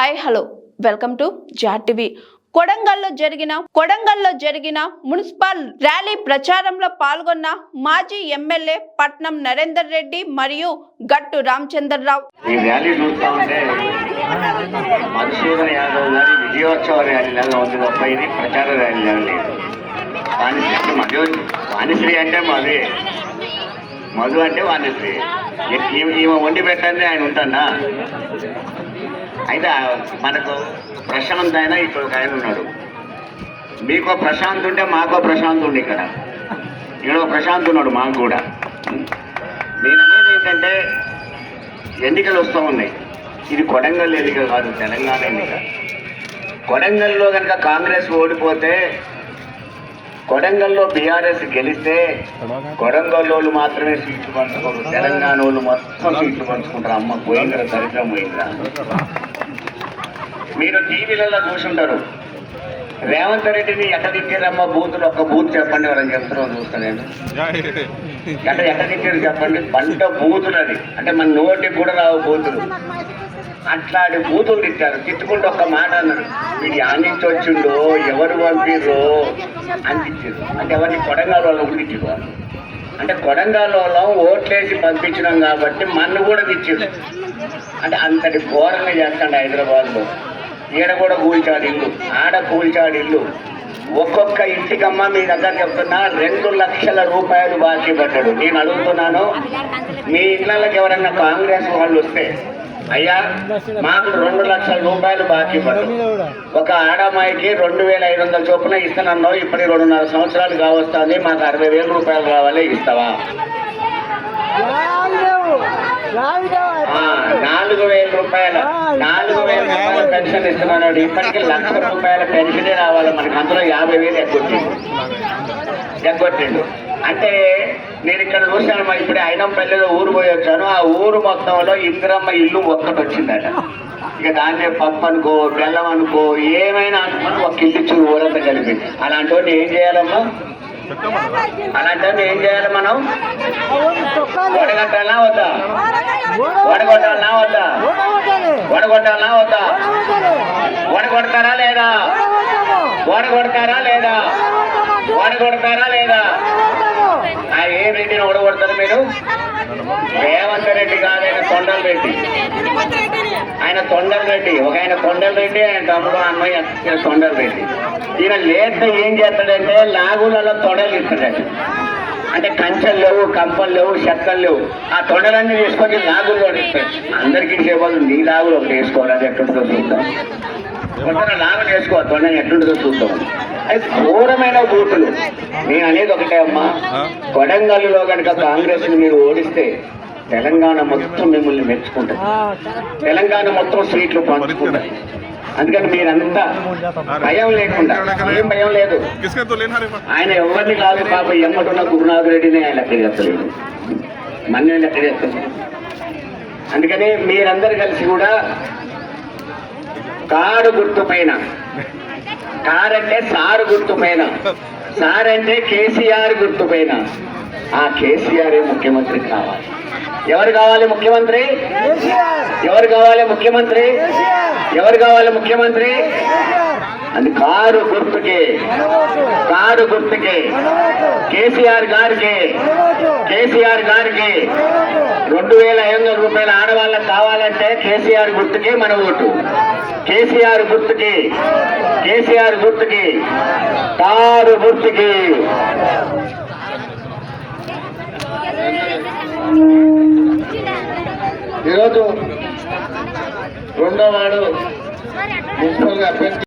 Hi hello. Welcome to Jat TV. కొడంగల్లో జరిగిన కొడంగల్లో జరిగిన మున్సిపల్ ర్యాలీ ప్రచారంలో పాల్గొన్న మాజీ ఎమ్మెల్యే పట్నం నరేందర్ రెడ్డి మరియు గట్టు రామచంద్రరావు ఈ ర్యాలీ చూస్తా ఉంటే మధుసూదన్ యాదవ్ గారి విజయోత్సవ ర్యాలీ లాగా ఉంది తప్ప ఇది ప్రచార ర్యాలీ లాగా లేదు. వాణిశ్రీ మధు వాణిశ్రీ అంటే మధు మధు అంటే వాణిశ్రీ. ఈమె వండి పెట్టండి ఆయన ఉంటానా? అయితే మనకు ప్రశాంత్ అయినా ఇక్కడ ఒక ఆయన ఉన్నాడు. మీకో ప్రశాంత్ ఉంటే మాకో ప్రశాంత్ ఉండి ఇక్కడ. ఇక్కడ ఒక ప్రశాంత్ ఉన్నాడు మాకు కూడా. నేను అనేది ఏంటంటే ఎన్నికలు వస్తూ ఉన్నాయి. ఇది కొడంగల్ ఎన్నిక కాదు తెలంగాణ ఎన్నిక. కొడంగల్లో కనుక కాంగ్రెస్ ఓడిపోతే కొడంగల్లో బీఆర్ఎస్ గెలిస్తే కొడంగల్ వాళ్ళు మాత్రమే సీట్లు పంచుకోరు తెలంగాణ వాళ్ళు మొత్తం సీట్లు పంచుకుంటారు. అమ్మ పోయిందిరా దరిద్రం పోయిందిరా. మీరు టీవీలలో చూసుంటారు. రేవంత్ రెడ్డిని ఎట్ట తిట్టారమ్మ బూతులు? ఒక్క బూత్ చెప్పండి ఎవరైనా చెప్తారో చూస్తాను నేను. ఎట్ట ఎట్ట తిట్టారు చెప్పండి? పంట బూతులు అది. అంటే మన నోటికి కూడా రావు బూతులు. అట్లాంటి బూతులు తిట్టారు. తిట్టుకుంటూ ఒక్క మాట అన్నారు. వీడి ఆనించి వచ్చిండో ఎవరు పంపిర్రో? అని అంటే ఎవరిని? కొడంగల్ వాళ్ళకు తిట్టారు అంటే కొడంగల్ వాళ్ళం ఓట్లేసి పంపించినాం కాబట్టి మన్ను కూడా తిట్టారు అంటే అంతటి ఘోరంగా చేస్తాడు హైదరాబాద్లో. ఈడ కూడా కూల్చాడు ఇల్లు ఆడ కూల్చాడు ఇల్లు. ఒక్కొక్క ఇంటికమ్మ మీ దగ్గర చెప్తున్నా రెండు లక్షల రూపాయలు బాకీ పడ్డాడు నేను అడుగుతున్నాను మీ ఇళ్ళకి ఎవరన్నా కాంగ్రెస్ వాళ్ళు వస్తే అయ్యా మాకు రెండు లక్షల రూపాయలు బాకీ పడు ఒక ఆడమ్మాయికి రెండు వేల ఐదు వందల చొప్పున ఇస్తానన్నావు ఇప్పటికి రెండున్నర సంవత్సరాలు కావస్తుంది. మాకు అరవై వేల రూపాయలు కావాలి ఇస్తావా? నాలుగు వేల రూపాయల నాలుగు వేల రూపాయల పెన్షన్ ఇస్తున్నాడు ఇప్పటికీ లక్ష రూపాయల పెన్షనే రావాలి. మనకి అందులో యాభై వేలు ఎగ్గొట్టిండు ఎగ్గొట్టిండు. అంటే నేను ఇక్కడ చూశాను ఇప్పుడే ఇప్పుడే అయినంపల్లిలో ఊరు పోయి వచ్చాను. ఆ ఊరు మొత్తంలో ఇందిరమ్మ ఇల్లు ఒక్కటి వచ్చిందట ఇక దాన్నే పప్పు అనుకో బెల్లం అనుకో ఏమైనా అనుకుని ఒక ఇల్లు చూ ఊరంత కలిపి. అలాంటి వాడిని ఏం చేయాలమ్మా? అలాంటి వాడిని ఏం చేయాలి మనం? ఓడగట్టాలా వద్దా? ఓడగొట్టాలనా వద్దా? ఓడగొట్టాలనా వద్దా? వడగొడతారా లేదా? వడగొడతారా లేదా? వడగొడతారా లేదా? ఆ ఏ రెడ్డిని ఓడగొడతారు మీరు? రేవంత్ రెడ్డి కాదు ఆయన తొండల రెడ్డి. ఆయన తొండల రెడ్డి. ఒక ఆయన తొండల రెడ్డి ఆయన తమ్ముడు అన్నయ్య ఈయన తొండల రెడ్డి. ఈయన లేత ఏం చేస్తాడంటే లాగులలో తొడలు ఇస్తాడండి. అంటే కంచెలు లేవు కంపలు లేవు చెక్కలు లేవు. ఆ తొండలన్నీ తీసుకొని లాగుల్లో ఇస్తాడు అందరికీ సేవలు నీ లాగులు ఒకటి వేసుకోవాలి అది ఎట్టుంటుందో చూద్దాం. కొంత లాగులు వేసుకో తొండని ఎట్టుంటుందో చూద్దాం. ఘోరమైన బూతులు. నేను అనేది ఒకటే అమ్మా. కొడంగల్లో కనుక కాంగ్రెస్ మీరు ఓడిస్తే తెలంగాణ మొత్తం మిమ్మల్ని మెచ్చుకుంటారు తెలంగాణ మొత్తం సీట్లు పంచుకుంటారు అందుకని మీరంతా భయం లేకుండా ఏం భయం లేదు. ఆయన ఎవరిని కాదు బాబు ఎమ్మటున్న గురునాథ్ రెడ్డిని ఆయన తెలియదు చేస్తలేదు మన్నే లెక్క అందుకనే అందుకని మీరందరు కలిసి కూడా కాడు గుర్తు పైన కార్ అంటే సారు గుర్తు పైన సార్ అంటే కేసీఆర్ గుర్తు పైన ఆ కేసీఆర్ ముఖ్యమంత్రి కావాలి? ఎవరు కావాలి ముఖ్యమంత్రి? ఎవరు కావాలి ముఖ్యమంత్రి? ఎవరు కావాలి ముఖ్యమంత్రి? అది కారు గుర్తుకే. కారు గుర్తుకే. కేసీఆర్ గారికి కేసీఆర్ గారికి రెండు వేల ఐదు వందల రూపాయల ఆడవాళ్ళకి కావాలంటే కేసీఆర్ గుర్తుకే మన ఓటు. కేసీఆర్ గుర్తుకి కేసీఆర్ గుర్తుకి తారు గుర్తుకి. ఈరోజు రెండో వాడు మున్సిపల్ అభ్యర్థి